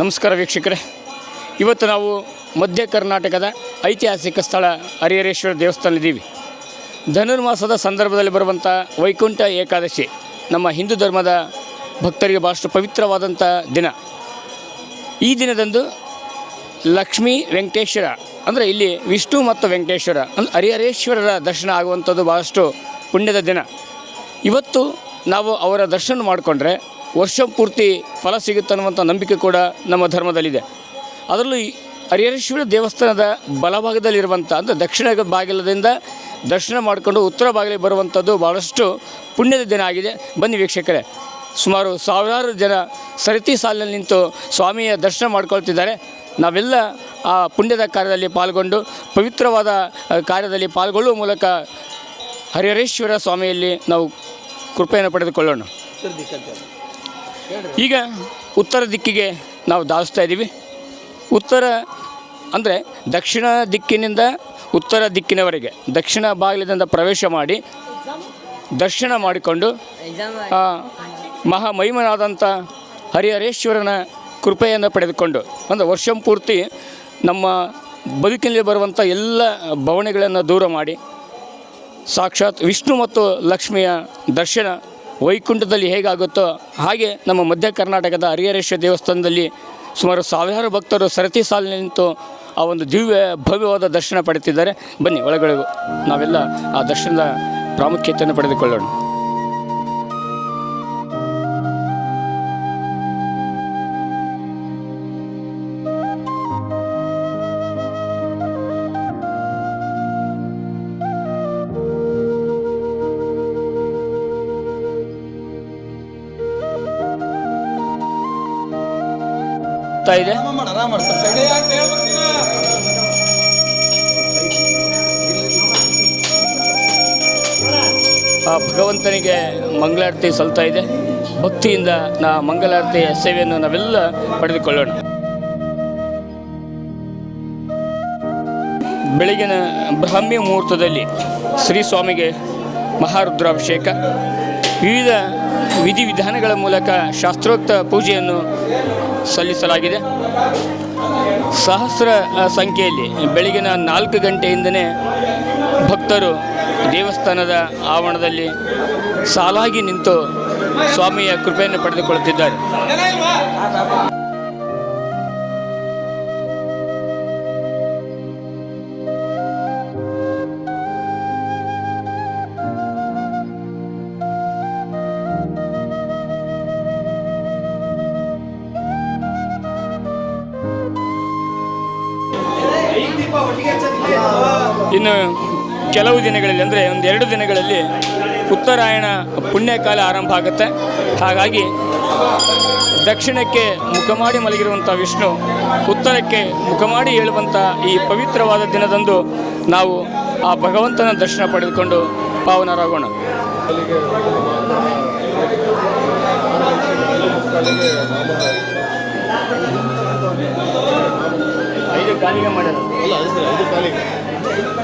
ನಮಸ್ಕಾರ ವೀಕ್ಷಕರೇ. ಇವತ್ತು ನಾವು ಮಧ್ಯ ಕರ್ನಾಟಕದ ಐತಿಹಾಸಿಕ ಸ್ಥಳ ಹರಿಹರೇಶ್ವರ ದೇವಸ್ಥಾನದಲ್ಲಿದ್ದೀವಿ. ಧನುರ್ಮಾಸದ ಸಂದರ್ಭದಲ್ಲಿ ಬರುವಂಥ ವೈಕುಂಠ ಏಕಾದಶಿ ನಮ್ಮ ಹಿಂದೂ ಧರ್ಮದ ಭಕ್ತರಿಗೆ ಭಾಳಷ್ಟು ಪವಿತ್ರವಾದಂಥ ದಿನ. ಈ ದಿನದಂದು ಲಕ್ಷ್ಮೀ ವೆಂಕಟೇಶ್ವರ, ಅಂದರೆ ಇಲ್ಲಿ ವಿಷ್ಣು ಮತ್ತು ವೆಂಕಟೇಶ್ವರ, ಅಂದರೆ ಹರಿಹರೇಶ್ವರರ ದರ್ಶನ ಆಗುವಂಥದ್ದು ಭಾಳಷ್ಟು ಪುಣ್ಯದ ದಿನ. ಇವತ್ತು ನಾವು ಅವರ ದರ್ಶನ ಮಾಡಿಕೊಂಡ್ರೆ ವರ್ಷ ಪೂರ್ತಿ ಫಲ ಸಿಗುತ್ತೆ ಅನ್ನುವಂಥ ನಂಬಿಕೆ ಕೂಡ ನಮ್ಮ ಧರ್ಮದಲ್ಲಿದೆ. ಅದರಲ್ಲೂ ಹರಿಹರೇಶ್ವರ ದೇವಸ್ಥಾನದ ಬಲಭಾಗದಲ್ಲಿರುವಂಥ ಅಂದರೆ ದಕ್ಷಿಣ ಬಾಗಿಲದಿಂದ ದರ್ಶನ ಮಾಡಿಕೊಂಡು ಉತ್ತರ ಬಾಗಿಲಿಗೆ ಬರುವಂಥದ್ದು ಭಾಳಷ್ಟು ಪುಣ್ಯದ ದಿನ ಆಗಿದೆ. ಬನ್ನಿ ವೀಕ್ಷಕರೇ. ಸುಮಾರು ಸಾವಿರಾರು ಜನ ಸರತಿ ಸಾಲಿನಲ್ಲಿ ನಿಂತು ಸ್ವಾಮಿಯ ದರ್ಶನ ಮಾಡ್ಕೊಳ್ತಿದ್ದಾರೆ. ನಾವೆಲ್ಲ ಆ ಪುಣ್ಯದ ಕಾರ್ಯದಲ್ಲಿ ಪಾಲ್ಗೊಂಡು ಪವಿತ್ರವಾದ ಕಾರ್ಯದಲ್ಲಿ ಪಾಲ್ಗೊಳ್ಳುವ ಮೂಲಕ ಹರಿಹರೇಶ್ವರ ಸ್ವಾಮಿಯಲ್ಲಿ ನಾವು ಕೃಪೆಯನ್ನು ಪಡೆದುಕೊಳ್ಳೋಣ. ಈಗ ಉತ್ತರ ದಿಕ್ಕಿಗೆ ನಾವು ಧಾವಿಸ್ತಾ ಇದ್ದೀವಿ. ಉತ್ತರ ಅಂದರೆ ದಕ್ಷಿಣ ದಿಕ್ಕಿನಿಂದ ಉತ್ತರ ದಿಕ್ಕಿನವರೆಗೆ, ದಕ್ಷಿಣ ಬಾಗಿಲಿನಿಂದ ಪ್ರವೇಶ ಮಾಡಿ ದರ್ಶನ ಮಾಡಿಕೊಂಡು ಮಹಾಮಹಿಮನಾದಂಥ ಹರಿಹರೇಶ್ವರನ ಕೃಪೆಯನ್ನು ಪಡೆದುಕೊಂಡು, ಅಂದರೆ ವರ್ಷ ಪೂರ್ತಿ ನಮ್ಮ ಬದುಕಿನಲ್ಲಿ ಬರುವಂಥ ಎಲ್ಲ ಭವನೆಗಳನ್ನು ದೂರ ಮಾಡಿ, ಸಾಕ್ಷಾತ್ ವಿಷ್ಣು ಮತ್ತು ಲಕ್ಷ್ಮಿಯ ದರ್ಶನ ವೈಕುಂಠದಲ್ಲಿ ಹೇಗಾಗುತ್ತೋ ಹಾಗೆ ನಮ್ಮ ಮಧ್ಯ ಕರ್ನಾಟಕದ ಹರಿಹರೇಶ್ವರ ದೇವಸ್ಥಾನದಲ್ಲಿ ಸುಮಾರು ಸಾವಿರಾರು ಭಕ್ತರು ಸರತಿ ಸಾಲಿನಲ್ಲಿ ನಿಂತು ಆ ಒಂದು ದಿವ್ಯ ಭವ್ಯವಾದ ದರ್ಶನ ಪಡೆಯುತ್ತಿದ್ದಾರೆ. ಬನ್ನಿ ಒಳಗಡೆ ನಾವೆಲ್ಲ ಆ ದರ್ಶನದ ಪ್ರಾಮುಖ್ಯತೆಯನ್ನು ಪಡೆದುಕೊಳ್ಳೋಣ. ಆ ಭಗವಂತನಿಗೆ ಮಂಗಳಾರತಿ ಸಲ್ತಾ ಇದೆ. ಭಕ್ತಿಯಿಂದ ನಾ ಮಂಗಳಾರತಿಯ ಸೇವೆಯನ್ನು ನಾವೆಲ್ಲ ಪಡೆದುಕೊಳ್ಳೋಣ. ಬೆಳಗಿನ ಬ್ರಾಹ್ಮಿ ಮುಹೂರ್ತದಲ್ಲಿ ಶ್ರೀ ಸ್ವಾಮಿಗೆ ಮಹಾರುದ್ರಾಭಿಷೇಕ. ವಿವಿಧ ವಿಧಿವಿಧಾನಗಳ ಮೂಲಕ ಶಾಸ್ತ್ರೋಕ್ತ ಪೂಜೆಯನ್ನು ಸಲ್ಲಿಸಲಾಗಿದೆ. ಸಹಸ್ರ ಸಂಖ್ಯೆಯಲ್ಲಿ ಬೆಳಗಿನ ನಾಲ್ಕು ಗಂಟೆಯಿಂದನೇ ಭಕ್ತರು ದೇವಸ್ಥಾನದ ಆವರಣದಲ್ಲಿ ಸಾಲಾಗಿ ನಿಂತು ಸ್ವಾಮಿಯ ಕೃಪೆಯನ್ನು ಪಡೆದುಕೊಳ್ಳುತ್ತಿದ್ದಾರೆ. ಕೆಲವು ದಿನಗಳಲ್ಲಿ ಅಂದರೆ ಒಂದು ಎರಡು ದಿನಗಳಲ್ಲಿ ಉತ್ತರಾಯಣ ಪುಣ್ಯಕಾಲ ಆರಂಭ ಆಗುತ್ತೆ. ಹಾಗಾಗಿ ದಕ್ಷಿಣಕ್ಕೆ ಮುಖ ಮಾಡಿ ಮಲಗಿರುವಂಥ ವಿಷ್ಣು ಉತ್ತರಕ್ಕೆ ಮುಖ ಮಾಡಿ ಹೇಳುವಂಥ ಈ ಪವಿತ್ರವಾದ ದಿನದಂದು ನಾವು ಆ ಭಗವಂತನ ದರ್ಶನ ಪಡೆದುಕೊಂಡು ಪಾವನರಾಗೋಣ. ಐದು ಕಾಲಿಗೆ.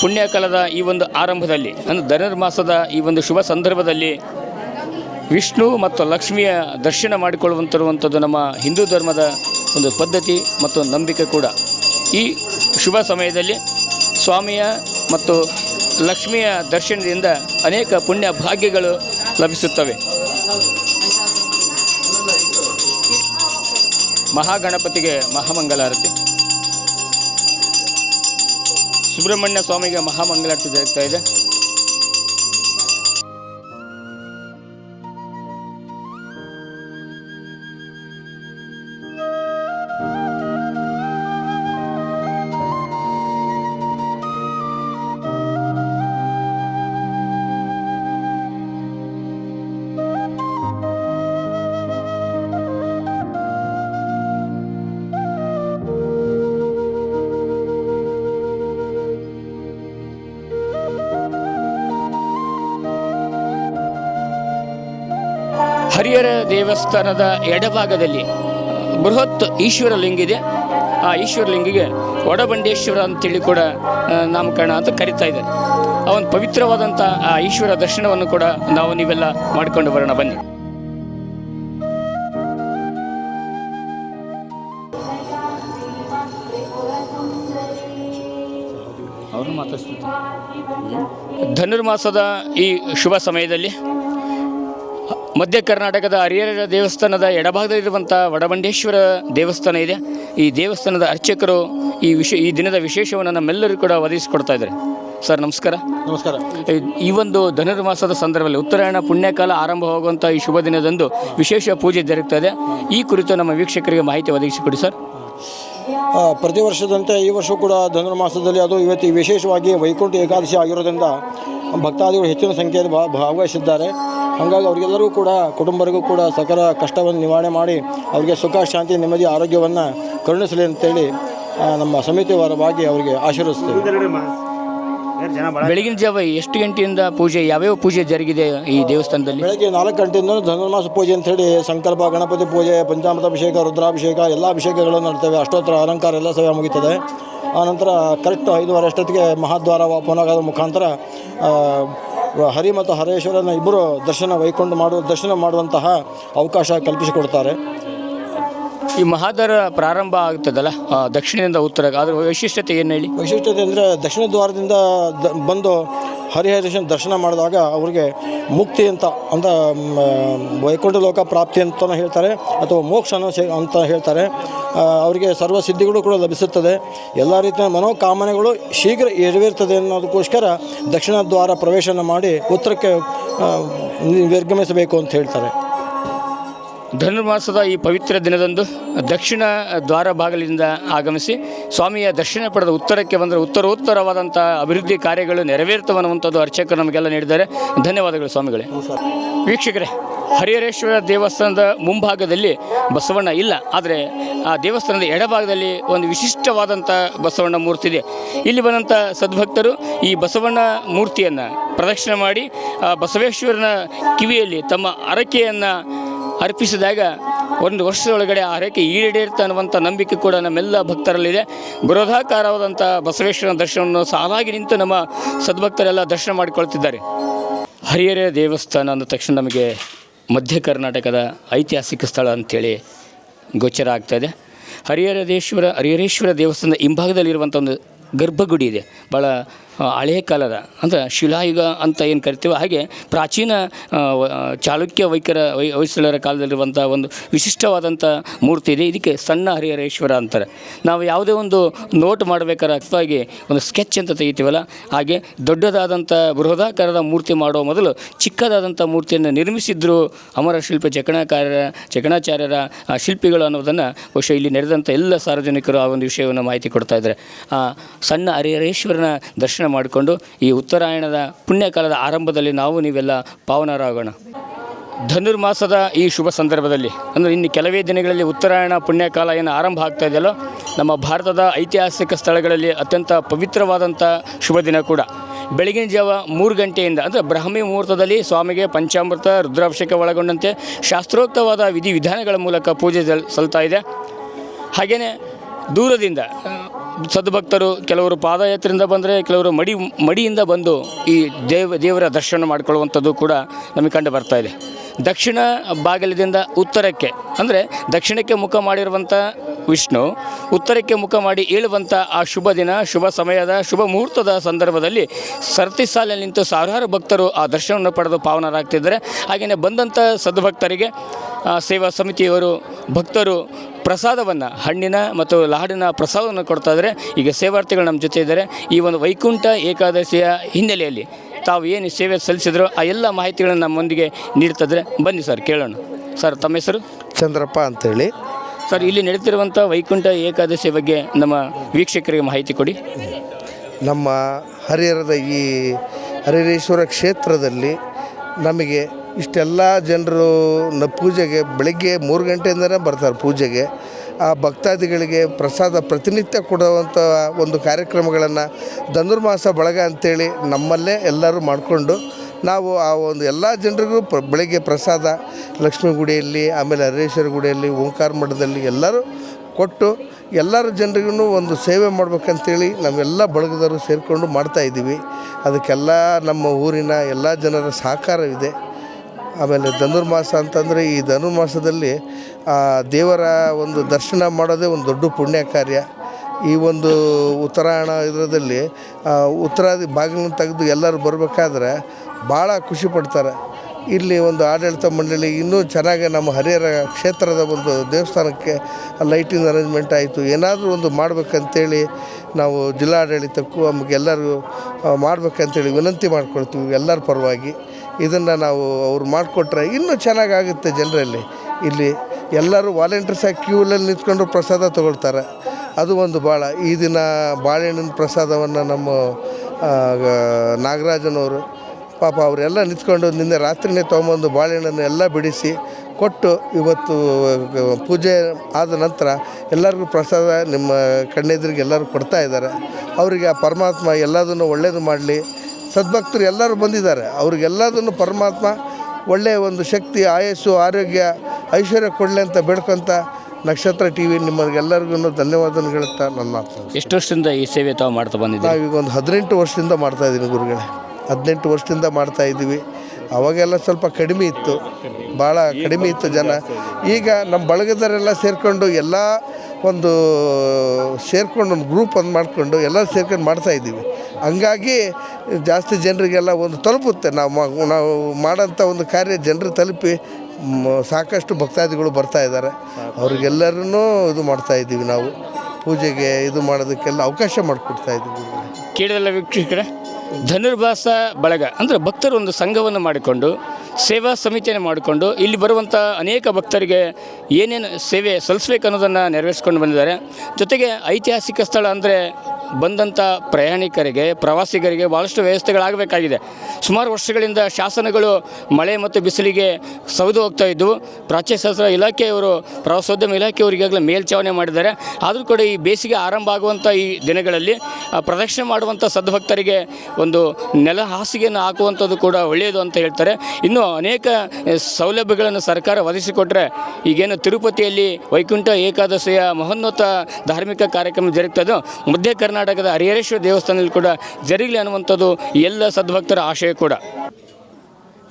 ಪುಣ್ಯಕಾಲದ ಈ ಒಂದು ಆರಂಭದಲ್ಲಿ, ಅಂದರೆ ಧನುರ್ಮಾಸದ ಈ ಒಂದು ಶುಭ ಸಂದರ್ಭದಲ್ಲಿ ವಿಷ್ಣು ಮತ್ತು ಲಕ್ಷ್ಮಿಯ ದರ್ಶನ ಮಾಡಿಕೊಳ್ಳುವಂತಿರುವಂಥದ್ದು ನಮ್ಮ ಹಿಂದೂ ಧರ್ಮದ ಒಂದು ಪದ್ಧತಿ ಮತ್ತು ನಂಬಿಕೆ ಕೂಡ. ಈ ಶುಭ ಸಮಯದಲ್ಲಿ ಸ್ವಾಮಿಯ ಮತ್ತು ಲಕ್ಷ್ಮಿಯ ದರ್ಶನದಿಂದ ಅನೇಕ ಪುಣ್ಯ ಭಾಗ್ಯಗಳು ಲಭಿಸುತ್ತವೆ. ಮಹಾಗಣಪತಿಗೆ ಮಹಾಮಂಗಲಾರತಿ ಸುಬ್ರಹ್ಮಣ್ಯ ಸ್ವಾಮಿಗೆ ಮಹಾಮಂಗಳಾರತಿ ಜರುಗ್ತಾ ಇದೆ. ಹರಿಹರ ದೇವಸ್ಥಾನದ ಎಡಭಾಗದಲ್ಲಿ ಬೃಹತ್ ಈಶ್ವರ ಲಿಂಗ ಇದೆ ಆ ಈಶ್ವರ ಲಿಂಗಿಗೆ ಒಡಬಂಡೇಶ್ವರ ಅಂತೇಳಿ ಕೂಡ ನಾಮಕರಣ ಅಂತ ಕರಿತಾ ಇದ್ದಾರೆ. ಅವನ ಪವಿತ್ರವಾದಂಥ ಆ ಈಶ್ವರ ದರ್ಶನವನ್ನು ಕೂಡ ನಾವು ನೀವೆಲ್ಲ ಮಾಡಿಕೊಂಡು ಬರೋಣ ಬನ್ನಿ. ಧನುರ್ಮಾಸದ ಈ ಶುಭ ಸಮಯದಲ್ಲಿ ಮಧ್ಯ ಕರ್ನಾಟಕದ ಹರಿಹರ ದೇವಸ್ಥಾನದ ಎಡಭಾಗದಲ್ಲಿರುವಂಥ ವಡಬಂಡೇಶ್ವರ ದೇವಸ್ಥಾನ ಇದೆ. ಈ ದೇವಸ್ಥಾನದ ಅರ್ಚಕರು ಈ ವಿಶೇ ಈ ದಿನದ ವಿಶೇಷವನ್ನು ನಮ್ಮೆಲ್ಲರೂ ಕೂಡ ಒದಗಿಸಿಕೊಡ್ತಾ ಇದ್ದಾರೆ. ಸರ್ ನಮಸ್ಕಾರ. ನಮಸ್ಕಾರ. ಈ- ಒಂದು ಧನುರ್ಮಾಸದ ಸಂದರ್ಭದಲ್ಲಿ ಉತ್ತರಾಯಣ ಪುಣ್ಯಕಾಲ ಆರಂಭವಾಗುವಂಥ ಈ ಶುಭ ದಿನದಂದು ವಿಶೇಷ ಪೂಜೆ ಜರುಗ್ತದೆ ಈ ಕುರಿತು ನಮ್ಮ ವೀಕ್ಷಕರಿಗೆ ಮಾಹಿತಿ ಒದಗಿಸಿಕೊಡಿ ಸರ್. ಪ್ರತಿ ವರ್ಷದಂತೆ ಈ ವರ್ಷ ಕೂಡ ಧನುರ್ಮಾಸದಲ್ಲಿ ಅದು ಇವತ್ತು ವಿಶೇಷವಾಗಿ ವೈಕುಂಠ ಏಕಾದಶಿ ಆಗಿರೋದ್ರಿಂದ ಭಕ್ತಾದಿಗಳು ಹೆಚ್ಚಿನ ಸಂಖ್ಯೆಯಲ್ಲಿ ಭಾಗವಹಿಸಿದ್ದಾರೆ. ಹಾಗಾಗಿ ಅವರಿಗೆಲ್ಲರಿಗೂ ಕೂಡ, ಕುಟುಂಬರಿಗೂ ಕೂಡ ಸಕಲ ಕಷ್ಟವನ್ನು ನಿವಾರಣೆ ಮಾಡಿ ಅವರಿಗೆ ಸುಖ, ಶಾಂತಿ, ನೆಮ್ಮದಿ, ಆರೋಗ್ಯವನ್ನು ಕರುಣಿಸಲಿ ಅಂತೇಳಿ ನಮ್ಮ ಸಮಿತಿ ವರವಾಗಿ ಅವರಿಗೆ ಆಶೀರ್ವದಿಸ್ತೇವೆ. ಬೆಳಗಿನ ಜಾವ ಎಷ್ಟು ಗಂಟೆಯಿಂದ ಪೂಜೆ ಯಾವ್ಯಾವ ಪೂಜೆ ಜರುಗಿದೆ ಈ ದೇವಸ್ಥಾನದಲ್ಲಿ? ಬೆಳಗ್ಗೆ ನಾಲ್ಕು ಗಂಟೆಯಿಂದ ಧನುರ್ಮಾಸ ಪೂಜೆ ಅಂತೇಳಿ ಸಂಕಲ್ಪ ಗಣಪತಿ ಪೂಜೆ ಪಂಚಾಮೃತಾಭಿಷೇಕ ರುದ್ರಾಭಿಷೇಕ ಎಲ್ಲ ಅಭಿಷೇಕಗಳು ನಡ್ತವೆ. ಅಷ್ಟೋತ್ತರ ಅಲಂಕಾರ ಎಲ್ಲ ಸೇವೆ ಮುಗಿತದೆ. ಆನಂತರ ಕರೆಕ್ಟ್ ಐದುವರೆ ಅಷ್ಟೊತ್ತಿಗೆ ಮಹಾದ್ವಾರ ಓಪನ್ ಮುಖಾಂತರ ಹರಿ ಮತ್ತು ಹರೇಶ್ವರನ ಇಬ್ಬರು ದರ್ಶನ ವೈಕೊಂಡು ಮಾಡುವ ದರ್ಶನ ಮಾಡುವಂತಹ ಅವಕಾಶ ಕಲ್ಪಿಸಿಕೊಡ್ತಾರೆ. ಈ ಮಹಾದರ ಪ್ರಾರಂಭ ಆಗ್ತದಲ್ಲ ದಕ್ಷಿಣದಿಂದ ಉತ್ತರಕ್ಕೆ ಅದರ ವೈಶಿಷ್ಟ್ಯತೆ ಏನು ಹೇಳಿ? ವೈಶಿಷ್ಟ್ಯತೆ ಅಂದರೆ ದಕ್ಷಿಣ ದ್ವಾರದಿಂದ ಬಂದು ಹರಿಹರೇಶನ ದರ್ಶನ ಮಾಡಿದಾಗ ಅವರಿಗೆ ಮುಕ್ತಿ ಅಂತ ಅಂತ ವೈಕುಂಠ ಲೋಕ ಪ್ರಾಪ್ತಿ ಅಂತಲೂ ಹೇಳ್ತಾರೆ, ಅಥವಾ ಮೋಕ್ಷ ಅಂತ ಹೇಳ್ತಾರೆ. ಅವರಿಗೆ ಸರ್ವ ಸಿದ್ಧಿಗಳು ಕೂಡ ಲಭಿಸುತ್ತದೆ. ಎಲ್ಲ ರೀತಿಯ ಮನೋಕಾಮನೆಗಳು ಶೀಘ್ರ ಎರವೇರ್ತದೆ ಅನ್ನೋದಕ್ಕೋಸ್ಕರ ದಕ್ಷಿಣ ದ್ವಾರ ಪ್ರವೇಶನ ಮಾಡಿ ಉತ್ತರಕ್ಕೆ ನಿರ್ಗಮಿಸಬೇಕು ಅಂತ ಹೇಳ್ತಾರೆ. ಧನುರ್ಮಾಸದ ಈ ಪವಿತ್ರ ದಿನದಂದು ದಕ್ಷಿಣ ದ್ವಾರ ಬಾಗಿಲಿನಿಂದ ಆಗಮಿಸಿ ಸ್ವಾಮಿಯ ದರ್ಶನ ಪಡೆದ ಉತ್ತರಕ್ಕೆ ಬಂದರೆ ಉತ್ತರೋತ್ತರವಾದಂಥ ಅಭಿವೃದ್ಧಿ ಕಾರ್ಯಗಳು ನೆರವೇರ್ತವನ್ನುವಂಥದ್ದು ಅರ್ಚಕರು ನಮಗೆಲ್ಲ ನೀಡಿದ್ದಾರೆ. ಧನ್ಯವಾದಗಳು ಸ್ವಾಮಿಗಳೇ. ವೀಕ್ಷಕರೇ, ಹರಿಹರೇಶ್ವರ ದೇವಸ್ಥಾನದ ಮುಂಭಾಗದಲ್ಲಿ ಬಸವಣ್ಣ ಇಲ್ಲ, ಆದರೆ ಆ ದೇವಸ್ಥಾನದ ಎಡಭಾಗದಲ್ಲಿ ಒಂದು ವಿಶಿಷ್ಟವಾದಂಥ ಬಸವಣ್ಣ ಮೂರ್ತಿ ಇದೆ. ಇಲ್ಲಿ ಬಂದಂಥ ಸದ್ಭಕ್ತರು ಈ ಬಸವಣ್ಣ ಮೂರ್ತಿಯನ್ನು ಪ್ರದಕ್ಷಿಣೆ ಮಾಡಿ ಬಸವೇಶ್ವರನ ಕಿವಿಯಲ್ಲಿ ತಮ್ಮ ಅರಕೆಯನ್ನು ಅರ್ಪಿಸಿದಾಗ ಒಂದು ವರ್ಷದೊಳಗಡೆ ಆ ಹರಕೆ ಈಡೇರುತ್ತೆ ಅನ್ನುವಂಥ ನಂಬಿಕೆ ಕೂಡ ನಮ್ಮೆಲ್ಲ ಭಕ್ತರಲ್ಲಿದೆ. ಬೃಹದಾಕಾರವಾದಂಥ ಬಸವೇಶ್ವರನ ದರ್ಶನವನ್ನು ಸಾಲಾಗಿ ನಿಂತು ನಮ್ಮ ಸದ್ಭಕ್ತರೆಲ್ಲ ದರ್ಶನ ಮಾಡಿಕೊಳ್ತಿದ್ದಾರೆ. ಹರಿಹರ ದೇವಸ್ಥಾನ ಅಂದ ತಕ್ಷಣ ನಮಗೆ ಮಧ್ಯ ಕರ್ನಾಟಕದ ಐತಿಹಾಸಿಕ ಸ್ಥಳ ಅಂಥೇಳಿ ಗೋಚರ ಆಗ್ತಾಯಿದೆ ಹರಿಹರದೇಶ್ವರ ಹರಿಹರೇಶ್ವರ ದೇವಸ್ಥಾನದ ಹಿಂಭಾಗದಲ್ಲಿರುವಂಥ ಒಂದು ಗರ್ಭಗುಡಿ ಇದೆ. ಭಾಳ ಹಳೆಯ ಕಾಲದ ಅಂದರೆ ಶಿಲಾಯುಗ ಅಂತ ಏನು ಕರಿತೀವೋ ಹಾಗೆ ಪ್ರಾಚೀನ ಚಾಲುಕ್ಯ ವೈಖರ ವೈ ಹೊಯ್ಸಳರ ಕಾಲದಲ್ಲಿರುವಂಥ ಒಂದು ವಿಶಿಷ್ಟವಾದಂಥ ಮೂರ್ತಿ ಇದೆ. ಇದಕ್ಕೆ ಸಣ್ಣ ಹರಿಹರೇಶ್ವರ ಅಂತಾರೆ. ನಾವು ಯಾವುದೇ ಒಂದು ನೋಟ್ ಮಾಡಬೇಕಾದ್ರೆ ಅಥವಾ ಒಂದು ಸ್ಕೆಚ್ ಅಂತ ತೆಗಿತೀವಲ್ಲ ಹಾಗೆ ದೊಡ್ಡದಾದಂಥ ಬೃಹದಾಕಾರದ ಮೂರ್ತಿ ಮಾಡುವ ಮೊದಲು ಚಿಕ್ಕದಾದಂಥ ಮೂರ್ತಿಯನ್ನು ನಿರ್ಮಿಸಿದ್ರು ಅಮರ ಶಿಲ್ಪ ಜಕಣಾಕಾರರ ಜಕಣಾಚಾರ್ಯರ ಆ, ಶಿಲ್ಪಿಗಳು ಅನ್ನೋದನ್ನು ಬಹುಶಃ ಇಲ್ಲಿ ನಡೆದಂಥ ಎಲ್ಲ ಸಾರ್ವಜನಿಕರು ಆ ಒಂದು ವಿಷಯವನ್ನು ಮಾಹಿತಿ ಕೊಡ್ತಾ ಇದ್ದಾರೆ. ಆ ಸಣ್ಣ ಹರಿಹರೇಶ್ವರನ ದರ್ಶನ ಮಾಡಿಕೊಂಡು ಈ ಉತ್ತರಾಯಣದ ಪುಣ್ಯಕಾಲದ ಆರಂಭದಲ್ಲಿ ನಾವು ನೀವೆಲ್ಲ ಪಾವನರಾಗೋಣ. ಧನುರ್ಮಾಸದ ಈ ಶುಭ ಸಂದರ್ಭದಲ್ಲಿ, ಅಂದರೆ ಇನ್ನು ಕೆಲವೇ ದಿನಗಳಲ್ಲಿ ಉತ್ತರಾಯಣ ಪುಣ್ಯಕಾಲ ಏನು ಆರಂಭ ಆಗ್ತಾ ಇದೆಯಲ್ಲೋ, ನಮ್ಮ ಭಾರತದ ಐತಿಹಾಸಿಕ ಸ್ಥಳಗಳಲ್ಲಿ ಅತ್ಯಂತ ಪವಿತ್ರವಾದಂಥ ಶುಭ ದಿನ ಕೂಡ. ಬೆಳಗಿನ ಜಾವ ಮೂರು ಗಂಟೆಯಿಂದ, ಅಂದರೆ ಬ್ರಾಹ್ಮಿ ಮುಹೂರ್ತದಲ್ಲಿ ಸ್ವಾಮಿಗೆ ಪಂಚಾಮೃತ, ರುದ್ರಾಭಿಷೇಕ ಒಳಗೊಂಡಂತೆ ಶಾಸ್ತ್ರೋಕ್ತವಾದ ವಿಧಿವಿಧಾನಗಳ ಮೂಲಕ ಪೂಜೆ ಸಲ್- ಸಲ್ತಾ ಇದೆ. ಹಾಗೆಯೇ ದೂರದಿಂದ ಸದ್ಭಕ್ತರು ಕೆಲವರು ಪಾದಯಾತ್ರೆಯಿಂದ ಬಂದರೆ, ಕೆಲವರು ಮಡಿ, ಮಡಿಯಿಂದ ಬಂದು ಈ ದೇವ, ದೇವರ ದರ್ಶನ ಮಾಡಿಕೊಳ್ಳುವಂಥದ್ದು ಕೂಡ ನಮಗೆ ಕಂಡು ಬರ್ತಾ ಇದೆ. ದಕ್ಷಿಣ ಬಾಗಿಲದಿಂದ ಉತ್ತರಕ್ಕೆ, ಅಂದರೆ ದಕ್ಷಿಣಕ್ಕೆ ಮುಖ ಮಾಡಿರುವಂಥ ವಿಷ್ಣು, ಉತ್ತರಕ್ಕೆ ಮುಖ ಮಾಡಿ ಏಳುವಂಥ ಆ ಶುಭ ದಿನ, ಶುಭ ಸಮಯದ, ಶುಭ ಮುಹೂರ್ತದ ಸಂದರ್ಭದಲ್ಲಿ ಸರತಿ ಸಾಲಿನಲ್ಲಿ ನಿಂತು ಸಾವಿರಾರು ಭಕ್ತರು ಆ ದರ್ಶನವನ್ನು ಪಡೆದು ಪಾವನರಾಗ್ತಿದ್ದಾರೆ. ಹಾಗೆಯೇ ಬಂದಂಥ ಸದ್ಭಕ್ತರಿಗೆ ಸೇವಾ ಸಮಿತಿಯವರು ಭಕ್ತರು ಪ್ರಸಾದವನ್ನು ಹಣ್ಣಿನ ಮತ್ತು ಲಾಡಿನ ಪ್ರಸಾದವನ್ನು ಕೊಡ್ತಾ ಇದ್ದಾರೆ. ಈಗ ಸೇವಾರ್ಥಿಗಳು ನಮ್ಮ ಜೊತೆ ಇದ್ದಾರೆ. ಈ ಒಂದು ವೈಕುಂಠ ಏಕಾದಶಿಯ ಹಿನ್ನೆಲೆಯಲ್ಲಿ ತಾವು ಏನು ಸೇವೆ ಸಲ್ಲಿಸಿದ್ರೋ ಆ ಎಲ್ಲ ಮಾಹಿತಿಗಳನ್ನು ನಮ್ಮೊಂದಿಗೆ ನೀಡ್ತಿದ್ರೆ ಬನ್ನಿ ಸರ್ ಕೇಳೋಣ. ಸರ್ ತಮ್ಮ ಹೆಸರು? ಚಂದ್ರಪ್ಪ ಅಂತೇಳಿ. ಸರ್ ಇಲ್ಲಿ ನಡೀತಿರುವಂಥ ವೈಕುಂಠ ಏಕಾದಶಿ ಬಗ್ಗೆ ನಮ್ಮ ವೀಕ್ಷಕರಿಗೆ ಮಾಹಿತಿ ಕೊಡಿ. ನಮ್ಮ ಹರಿಹರದ ಈ ಹರಿಹರೇಶ್ವರ ಕ್ಷೇತ್ರದಲ್ಲಿ ನಮಗೆ ಇಷ್ಟೆಲ್ಲ ಜನರು ನ ಪೂಜೆಗೆ ಬೆಳಗ್ಗೆ ಮೂರು ಗಂಟೆಯಿಂದನೇ ಬರ್ತಾರೆ ಪೂಜೆಗೆ. ಆ ಭಕ್ತಾದಿಗಳಿಗೆ ಪ್ರಸಾದ ಪ್ರತಿನಿತ್ಯ ಕೊಡುವಂಥ ಒಂದು ಕಾರ್ಯಕ್ರಮಗಳನ್ನು ಧನುರ್ಮಾಸ ಬಳಗ ಅಂತೇಳಿ ನಮ್ಮಲ್ಲೇ ಎಲ್ಲರೂ ಮಾಡಿಕೊಂಡು ನಾವು ಆ ಒಂದು ಎಲ್ಲ ಜನರಿಗೂ ಪ್ರ ಬೆಳಗ್ಗೆ ಪ್ರಸಾದ, ಲಕ್ಷ್ಮೀ ಗುಡಿಯಲ್ಲಿ, ಆಮೇಲೆ ಹರೇಶ್ವರ ಗುಡಿಯಲ್ಲಿ, ಓಂಕಾರ ಮಠದಲ್ಲಿ ಎಲ್ಲರೂ ಕೊಟ್ಟು ಎಲ್ಲರ ಜನರಿಗೂ ಒಂದು ಸೇವೆ ಮಾಡ್ಬೇಕಂತೇಳಿ ನಾವೆಲ್ಲ ಬಳಗದವರು ಸೇರಿಕೊಂಡು ಮಾಡ್ತಾಯಿದ್ದೀವಿ ಅದಕ್ಕೆಲ್ಲ ನಮ್ಮ ಊರಿನ ಎಲ್ಲ ಜನರ ಸಹಕಾರವಿದೆ. ಆಮೇಲೆ ಧನುರ್ಮಾಸ ಅಂತಂದರೆ ಈ ಧನುರ್ಮಾಸದಲ್ಲಿ, ಆ ದೇವರ ಒಂದು ದರ್ಶನ ಮಾಡೋದೇ ಒಂದು ದೊಡ್ಡ ಪುಣ್ಯ ಕಾರ್ಯ. ಈ ಒಂದು ಉತ್ತರಾಯಣ ಇದರಲ್ಲಿ ಉತ್ತರಾದಿ ಬಾಗಿಲನ್ನು ತೆಗೆದು ಎಲ್ಲರೂ ಬರಬೇಕಾದ್ರೆ ಭಾಳ ಖುಷಿ ಪಡ್ತಾರೆ. ಇಲ್ಲಿ ಒಂದು ಆಡಳಿತ ಮಂಡಳಿ ಇನ್ನೂ ಚೆನ್ನಾಗಿ ನಮ್ಮ ಹರಿಹರ ಕ್ಷೇತ್ರದ ಒಂದು ದೇವಸ್ಥಾನಕ್ಕೆ ಲೈಟಿಂಗ್ ಅರೇಂಜ್ಮೆಂಟ್ ಆಯಿತು. ಏನಾದರೂ ಒಂದು ಮಾಡಬೇಕಂತೇಳಿ ನಾವು ಜಿಲ್ಲಾಡಳಿತಕ್ಕೂ ನಮಗೆಲ್ಲರಿಗೂ ಮಾಡಬೇಕಂತೇಳಿ ವಿನಂತಿ ಮಾಡ್ಕೊಳ್ತೀವಿ ಎಲ್ಲರ ಪರವಾಗಿ. ಇದನ್ನು ನಾವು ಅವ್ರು ಮಾಡಿಕೊಟ್ರೆ ಇನ್ನೂ ಚೆನ್ನಾಗಾಗುತ್ತೆ ಜನರಲ್ಲಿ. ಇಲ್ಲಿ ಎಲ್ಲರೂ ವಾಲಂಟಿಯರ್ಸಾಗಿ ಕ್ಯೂಲಲ್ಲಿ ನಿಂತ್ಕೊಂಡು ಪ್ರಸಾದ ತೊಗೊಳ್ತಾರೆ. ಅದು ಒಂದು ಭಾಳ. ಈ ದಿನ ಬಾಳೆಹಣ್ಣಿನ ಪ್ರಸಾದವನ್ನು ನಮ್ಮ ನಾಗರಾಜನವರು ಪಾಪ ಅವರೆಲ್ಲ ನಿಂತ್ಕೊಂಡು ನಿನ್ನೆ ರಾತ್ರಿನೇ ತೊಗೊಂಬಂದು ಬಾಳೆಹಣ್ಣನ್ನು ಎಲ್ಲ ಬಿಡಿಸಿ ಕೊಟ್ಟು ಇವತ್ತು ಪೂಜೆ ಆದ ನಂತರ ಎಲ್ಲರಿಗೂ ಪ್ರಸಾದ ನಿಮ್ಮ ಕಣ್ಣೆದುರಿಗೆ ಎಲ್ಲರೂ ಕೊಡ್ತಾ ಇದ್ದಾರೆ. ಅವರಿಗೆ ಆ ಪರಮಾತ್ಮ ಎಲ್ಲದನ್ನು ಒಳ್ಳೆಯದು ಮಾಡಲಿ. ಸದ್ಭಕ್ತರು ಎಲ್ಲರೂ ಬಂದಿದ್ದಾರೆ. ಅವ್ರಿಗೆಲ್ಲದನ್ನು ಪರಮಾತ್ಮ ಒಳ್ಳೆಯ ಒಂದು ಶಕ್ತಿ ಆಯಸ್ಸು ಆರೋಗ್ಯ ಐಶ್ವರ್ಯ ಕೊಡಲಿ ಅಂತ ಬೇಡ್ಕೊತ ನಕ್ಷತ್ರ ಟಿ ವಿ ನಿಮ್ಮಗೆಲ್ಲರಿಗೂ ಧನ್ಯವಾದ ಹೇಳುತ್ತಾ ನನ್ನ ಮಾತು ಎಷ್ಟು ವರ್ಷದಿಂದ ಈ ಸೇವೆ ತಾವು ಮಾಡ್ತಾ ಬಂದಿದ್ದೀವಿ ನಾವೀಗ ಒಂದು ಹದಿನೆಂಟು ವರ್ಷದಿಂದ ಮಾಡ್ತಾ ಇದ್ದೀನಿ ಗುರುಗಳೇ. ಹದಿನೆಂಟು ವರ್ಷದಿಂದ ಮಾಡ್ತಾ ಇದ್ದೀವಿ. ಅವಾಗೆಲ್ಲ ಸ್ವಲ್ಪ ಕಡಿಮೆ ಇತ್ತು. ಭಾಳ ಕಡಿಮೆ ಇತ್ತು ಜನ. ಈಗ ನಮ್ಮ ಬಳಗದವರೆಲ್ಲ ಸೇರಿಕೊಂಡು ಎಲ್ಲ ಒಂದು ಸೇರ್ಕೊಂಡು ಒಂದು ಗ್ರೂಪ್ ಒಂದು ಮಾಡಿಕೊಂಡು ಎಲ್ಲ ಸೇರ್ಕೊಂಡು ಮಾಡ್ತಾ ಇದ್ದೀವಿ. ಹಂಗಾಗಿ ಜಾಸ್ತಿ ಜನರಿಗೆಲ್ಲ ಒಂದು ತಲುಪುತ್ತೆ. ನಾವು ನಾವು ಮಾಡೋಂಥ ಒಂದು ಕಾರ್ಯ ಜನರು ತಲುಪಿ ಸಾಕಷ್ಟು ಭಕ್ತಾದಿಗಳು ಬರ್ತಾ ಇದ್ದಾರೆ. ಅವ್ರಿಗೆಲ್ಲರೂ ಇದು ಮಾಡ್ತಾ ಇದ್ದೀವಿ ನಾವು. ಪೂಜೆಗೆ ಇದು ಮಾಡೋದಕ್ಕೆಲ್ಲ ಅವಕಾಶ ಮಾಡಿಕೊಡ್ತಾ ಇದ್ದೀವಿ. ಕೇಳಿದಲ್ಲ ವೀಕ್ಷಕರೇ ಧನುರ್ಭಾಸ ಬಳಗ ಅಂದರೆ ಭಕ್ತರು ಒಂದು ಸಂಘವನ್ನು ಮಾಡಿಕೊಂಡು ಸೇವಾ ಸಮಿತಿಯನ್ನು ಮಾಡಿಕೊಂಡು ಇಲ್ಲಿ ಬರುವಂಥ ಅನೇಕ ಭಕ್ತರಿಗೆ ಏನೇನು ಸೇವೆ ಸಲ್ಲಿಸ್ಬೇಕು ಅನ್ನೋದನ್ನು ನೆರವೇರಿಸ್ಕೊಂಡು ಬಂದಿದ್ದಾರೆ. ಜೊತೆಗೆ ಐತಿಹಾಸಿಕ ಸ್ಥಳ ಅಂದರೆ ಬಂದಂಥ ಪ್ರಯಾಣಿಕರಿಗೆ, ಪ್ರವಾಸಿಗರಿಗೆ ಭಾಳಷ್ಟು ವ್ಯವಸ್ಥೆಗಳಾಗಬೇಕಾಗಿದೆ. ಸುಮಾರು ವರ್ಷಗಳಿಂದ ಶಾಸನಗಳು ಮಳೆ ಮತ್ತು ಬಿಸಿಲಿಗೆ ಸೌದು ಹೋಗ್ತಾ ಇದ್ದವು ಪ್ರಾಚ್ಯಶಾಸ್ತ್ರ ಇಲಾಖೆಯವರು, ಪ್ರವಾಸೋದ್ಯಮ ಇಲಾಖೆಯವರು ಈಗಾಗಲೇ ಮೇಲ್ಚಾವಣೆ ಮಾಡಿದ್ದಾರೆ. ಆದರೂ ಕೂಡ ಈ ಬೇಸಿಗೆ ಆರಂಭ ಆಗುವಂಥ ಈ ದಿನಗಳಲ್ಲಿ ಪ್ರದಕ್ಷಿಣೆ ಮಾಡುವಂಥ ಸದ್ಭಕ್ತರಿಗೆ ಒಂದು ನೆಲ ಹಾಸಿಗೆಯನ್ನು ಹಾಕುವಂಥದ್ದು ಕೂಡ ಒಳ್ಳೆಯದು ಅಂತ ಹೇಳ್ತಾರೆ. ಇನ್ನು ಅನೇಕ ಸೌಲಭ್ಯಗಳನ್ನು ಸರ್ಕಾರ ಒದಗಿಸಿಕೊಟ್ರೆ ಈಗೇನು ತಿರುಪತಿಯಲ್ಲಿ ವೈಕುಂಠ ಏಕಾದಶಿಯ ಮಹೋನ್ನತ ಧಾರ್ಮಿಕ ಕಾರ್ಯಕ್ರಮ ಜರುಗ್ತದೋ ಮಧ್ಯ ಕರ್ನಾಟಕದ ಹರಿಹರೇಶ್ವರ ದೇವಸ್ಥಾನದಲ್ಲಿ ಕೂಡ ಜರುಗಲಿ ಅನ್ನುವಂಥದ್ದು ಎಲ್ಲ ಸದ್ಭಕ್ತರ ಆಶಯ ಕೂಡ.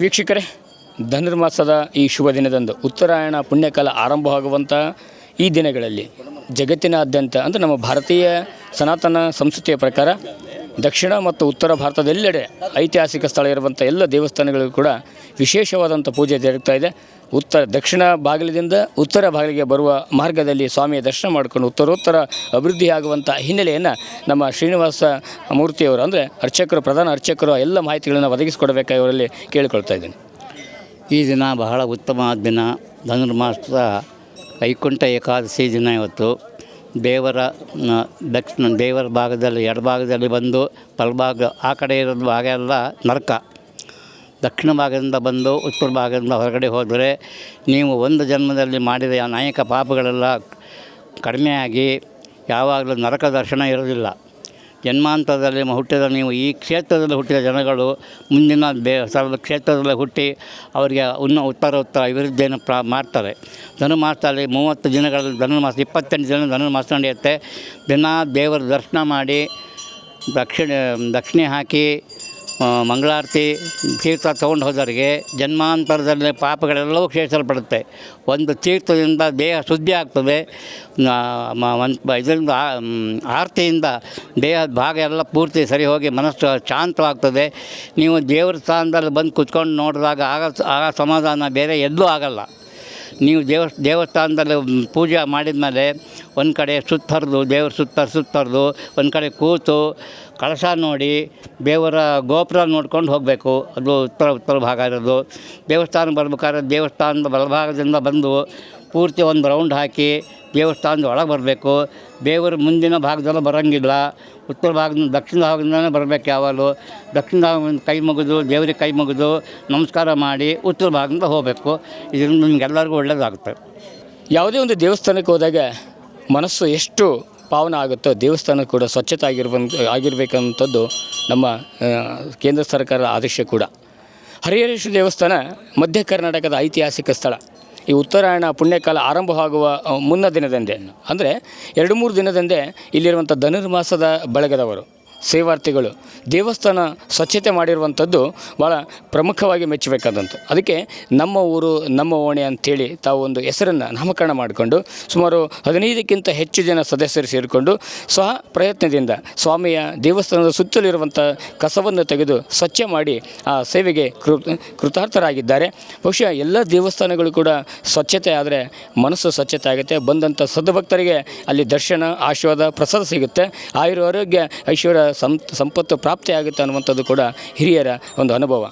ವೀಕ್ಷಕರೇ ಧನುರ್ಮಾಸದ ಈ ಶುಭ ದಿನದಂದು ಉತ್ತರಾಯಣ ಪುಣ್ಯಕಾಲ ಆರಂಭವಾಗುವಂಥ ಈ ದಿನಗಳಲ್ಲಿ ಜಗತ್ತಿನಾದ್ಯಂತ, ಅಂದರೆ ನಮ್ಮ ಭಾರತೀಯ ಸನಾತನ ಸಂಸ್ಕೃತಿಯ ಪ್ರಕಾರ ದಕ್ಷಿಣ ಮತ್ತು ಉತ್ತರ ಭಾರತದೆಲ್ಲೆಡೆ ಐತಿಹಾಸಿಕ ಸ್ಥಳ ಇರುವಂಥ ಎಲ್ಲ ದೇವಸ್ಥಾನಗಳಿಗೂ ಕೂಡ ವಿಶೇಷವಾದಂಥ ಪೂಜೆ ಜರುಗ್ತಾ ಇದೆ. ಉತ್ತರ, ದಕ್ಷಿಣ ಬಾಗಿಲದಿಂದ ಉತ್ತರ ಬಾಗಿಲಿಗೆ ಬರುವ ಮಾರ್ಗದಲ್ಲಿ ಸ್ವಾಮಿಯ ದರ್ಶನ ಮಾಡಿಕೊಂಡು ಉತ್ತರೋತ್ತರ ಅಭಿವೃದ್ಧಿಯಾಗುವಂಥ ಹಿನ್ನೆಲೆಯನ್ನು ನಮ್ಮ ಶ್ರೀನಿವಾಸ ಮೂರ್ತಿಯವರು, ಅಂದರೆ ಅರ್ಚಕರು, ಪ್ರಧಾನ ಅರ್ಚಕರು ಎಲ್ಲ ಮಾಹಿತಿಗಳನ್ನು ಒದಗಿಸಿಕೊಡಬೇಕಾಗಿ ಅವರಲ್ಲಿ ಕೇಳಿಕೊಳ್ತಾ ಇದ್ದೇನೆ. ಈ ದಿನ ಬಹಳ ಉತ್ತಮ ದಿನ. ಧನುರ್ಮಾಸದ ವೈಕುಂಠ ಏಕಾದಶಿ ದಿನ ಇವತ್ತು. ದೇವರ ದಕ್ಷಿಣ, ದೇವರ ಭಾಗದಲ್ಲಿ ಎಡಭಾಗದಲ್ಲಿ ಬಂದು ಬಲಭಾಗ ಆ ಕಡೆ ಇರೋದು ಭಾಗ ಎಲ್ಲ ನರಕ. ದಕ್ಷಿಣ ಭಾಗದಿಂದ ಬಂದು ಉತ್ತರ ಭಾಗದಿಂದ ಹೊರಗಡೆ ಹೋದರೆ ನೀವು ಒಂದು ಜನ್ಮದಲ್ಲಿ ಮಾಡಿದ ಅನೇಕ ಪಾಪಗಳೆಲ್ಲ ಕಡಿಮೆಯಾಗಿ ಯಾವಾಗಲೂ ನರಕ ದರ್ಶನ ಇರೋದಿಲ್ಲ ಜನ್ಮಾಂತರದಲ್ಲಿ ಹುಟ್ಟಿದ ನೀವು ಈ ಕ್ಷೇತ್ರದಲ್ಲಿ ಹುಟ್ಟಿದ ಜನಗಳು ಮುಂದಿನ ಬೇ ಸರ್ವ ಕ್ಷೇತ್ರದಲ್ಲಿ ಹುಟ್ಟಿ ಅವರಿಗೆ ಉನ್ನ ಉತ್ತರ ಅಭಿವೃದ್ಧಿಯನ್ನು ಪ್ರಾ ಮಾಡ್ತಾರೆ. ಧನುರ್ಮಾಸದಲ್ಲಿ ಮೂವತ್ತು ದಿನಗಳಲ್ಲಿ ಧನುರ್ಮಾಸ, ಇಪ್ಪತ್ತೆಂಟು ದಿನ ಧನುರ್ಮಾಸ ನಡೆಯುತ್ತೆ. ದಿನ ದೇವರ ದರ್ಶನ ಮಾಡಿ ದಕ್ಷಿಣ, ದಕ್ಷಿಣೆ ಹಾಕಿ ಮಂಗಳಾರತಿ, ತೀರ್ಥ ತೊಗೊಂಡು ಹೋದವರಿಗೆ ಜನ್ಮಾಂತರದಲ್ಲಿ ಪಾಪಗಳೆಲ್ಲವೂ ಕ್ಷೇತ್ರಪಡುತ್ತೆ ಒಂದು ತೀರ್ಥದಿಂದ ದೇಹ ಶುದ್ಧಿ ಆಗ್ತದೆ. ಇದರಿಂದ ಆರತಿಯಿಂದ ದೇಹದ ಭಾಗ ಎಲ್ಲ ಪೂರ್ತಿ ಸರಿ ಹೋಗಿ ಮನಸ್ಸು ಶಾಂತವಾಗ್ತದೆ. ನೀವು ದೇವ್ರ ಸ್ಥಾನದಲ್ಲಿ ಬಂದು ಕುತ್ಕೊಂಡು ನೋಡಿದಾಗ ಆಗ ಆಗ ಸಮಾಧಾನ ಬೇರೆ ಎಲ್ಲೂ ಆಗಲ್ಲ. ನೀವು ದೇವ, ದೇವಸ್ಥಾನದಲ್ಲಿ ಪೂಜೆ ಮಾಡಿದ ಮೇಲೆ ಒಂದು ಕಡೆ ಸುತ್ತರಿದು ದೇವ್ರ ಸುತ್ತ ಸುತ್ತರಿದು ಒಂದು ಕಡೆ ಕೂತು ಕಳಶ ನೋಡಿ ದೇವರ ಗೋಪುರ ನೋಡ್ಕೊಂಡು ಹೋಗಬೇಕು. ಅದು ಉತ್ತರ ಉತ್ತರ ಭಾಗ ಇರೋದು. ದೇವಸ್ಥಾನ ಬರ್ಬೇಕಾದ್ರೆ ದೇವಸ್ಥಾನದ ಬಲಭಾಗದಿಂದ ಬಂದು ಪೂರ್ತಿ ಒಂದು ರೌಂಡ್ ಹಾಕಿ ದೇವಸ್ಥಾನದ ಒಳಗೆ ಬರಬೇಕು. ದೇವರ ಮುಂದಿನ ಭಾಗದಲ್ಲೂ ಬರೋಂಗಿಲ್ಲ. ಉತ್ತರ ಭಾಗದಿಂದ, ದಕ್ಷಿಣ ಭಾಗದಿಂದಲೇ ಬರಬೇಕು ಯಾವಾಗಲೂ. ದಕ್ಷಿಣ ಭಾಗದಿಂದ ಕೈ ಮುಗಿದು, ದೇವರಿಗೆ ಕೈ ಮುಗಿದು ನಮಸ್ಕಾರ ಮಾಡಿ ಉತ್ತರ ಭಾಗದಿಂದ ಹೋಗಬೇಕು. ಇದರಿಂದ ನಿಮಗೆಲ್ಲರಿಗೂ ಒಳ್ಳೆಯದಾಗುತ್ತೆ ಯಾವುದೇ ಒಂದು ದೇವಸ್ಥಾನಕ್ಕೆ ಹೋದಾಗ ಮನಸ್ಸು ಎಷ್ಟು ಪಾವನ ಆಗುತ್ತೋ, ದೇವಸ್ಥಾನ ಕೂಡ ಸ್ವಚ್ಛತೆ ಆಗಿರ್ಬ ಆಗಿರಬೇಕಂಥದ್ದು ನಮ್ಮ ಕೇಂದ್ರ ಸರ್ಕಾರದ ಆದೇಶ ಕೂಡ. ಹರಿಹರೇಶ್ವರ ದೇವಸ್ಥಾನ ಮಧ್ಯ ಕರ್ನಾಟಕದ ಐತಿಹಾಸಿಕ ಸ್ಥಳ. ಈ ಉತ್ತರಾಯಣ ಪುಣ್ಯಕಾಲ ಆರಂಭವಾಗುವ ಮುನ್ನ ದಿನದಂದೇ. ಅಂದರೆ ಎರಡು ಮೂರು ದಿನದಂದೇ ಇಲ್ಲಿರುವಂಥ ಧನುರ್ಮಾಸದ ಬಳಗದವರು. ಸೇವಾರ್ಥಿಗಳು. ದೇವಸ್ಥಾನ ಸ್ವಚ್ಛತೆ ಮಾಡಿರುವಂಥದ್ದು ಭಾಳ ಪ್ರಮುಖವಾಗಿ ಮೆಚ್ಚಬೇಕಾದಂಥ ಅದಕ್ಕೆ ನಮ್ಮ ಊರು, ನಮ್ಮ ಓಣಿ ಅಂಥೇಳಿ ತಾವು ಒಂದು ಹೆಸರನ್ನು ನಾಮಕರಣ ಮಾಡಿಕೊಂಡು ಸುಮಾರು ಹದಿನೈದಕ್ಕಿಂತ ಹೆಚ್ಚು ಜನ ಸದಸ್ಯರು ಸೇರಿಕೊಂಡು ಸ್ವ ಪ್ರಯತ್ನದಿಂದ ಸ್ವಾಮಿಯ ದೇವಸ್ಥಾನದ ಸುತ್ತಲಿರುವಂಥ ಕಸವನ್ನು ತೆಗೆದು ಸ್ವಚ್ಛ ಮಾಡಿ ಆ ಸೇವೆಗೆ ಕೃ, ಕೃತಾರ್ಥರಾಗಿದ್ದಾರೆ. ಬಹುಶಃ ಎಲ್ಲ ದೇವಸ್ಥಾನಗಳು ಕೂಡ ಸ್ವಚ್ಛತೆ ಆದರೆ ಮನಸ್ಸು ಸ್ವಚ್ಛತೆ ಆಗುತ್ತೆ. ಬಂದಂಥ ಸದ್ಭಕ್ತರಿಗೆ ಅಲ್ಲಿ ದರ್ಶನ, ಆಶೀರ್ವಾದ, ಪ್ರಸಾದ ಸಿಗುತ್ತೆ. ಆಯುರ್ವಾರೋಗ್ಯ ಆರೋಗ್ಯ ಐಶ್ವರ್ಯ ಸಂಪತ್ತು ಪ್ರಾಪ್ತಿ ಆಗುತ್ತೆ ಅನ್ನುವಂಥದ್ದು ಕೂಡ ಹಿರಿಯರ ಒಂದು ಅನುಭವ.